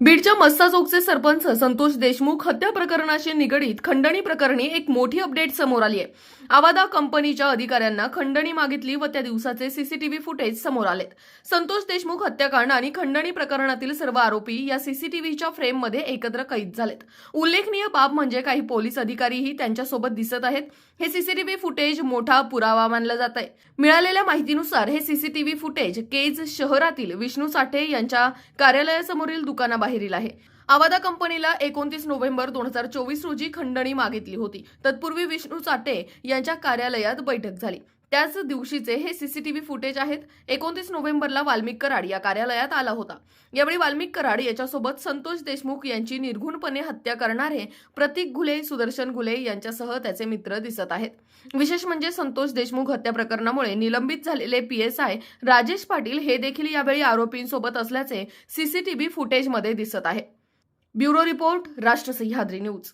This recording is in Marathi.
बीडच्या मस्ता चौकचे सरपंच संतोष देशमुख हत्या प्रकरणाशी निगडीत खंडणी प्रकरणी एक मोठी अपडेट समोर आली आहे आवादा कंपनीच्या अधिकाऱ्यांना खंडणी मागितली व त्या दिवसाचे सीसीटीव्ही फुटेज समोर आलेत. संतोष देशमुख हत्याकांड आणि खंडणी प्रकरणातील सर्व आरोपी या सीसीटीव्हीच्या फ्रेममध्ये एकत्र कैद झालेत. उल्लेखनीय बाब म्हणजे काही पोलीस अधिकारीही त्यांच्यासोबत दिसत आहेत. हे सीसीटीव्ही फुटेज मोठा पुरावा मानला जात आहे मिळालेल्या माहितीनुसार हे सीसीटीव्ही फुटेज केज शहरातील विष्णू साठे यांच्या कार्यालयासमोरील दुकानाबाहेरील आहे. आवादा कंपनीला एकोणतीस नोव्हेंबर दोन हजार चोवीस रोजी खंडणी मागितली होती. तत्पूर्वी विष्णू चाटे यांच्या कार्यालयात बैठक झाली. त्याच दिवशीचे हे सीसीटीव्ही फुटेज आहेत. एकोणतीस नोव्हेंबरला वाल्मिक कराड या कार्यालयात आला होता. यावेळी वाल्मिक कराड याच्यासोबत संतोष देशमुख यांची निर्घुणपणे हत्या करणारे प्रतीक घुले सुदर्शन घुले यांच्यासह त्याचे मित्र दिसत आहेत. विशेष म्हणजे संतोष देशमुख हत्या प्रकरणामुळे निलंबित झालेले पीएसआय राजेश पाटील हे देखील यावेळी आरोपींसोबत असल्याचे सीसीटीव्ही फुटेजमध्ये दिसत आहे. ब्युरो रिपोर्ट राष्ट्र सह्याद्री न्यूज.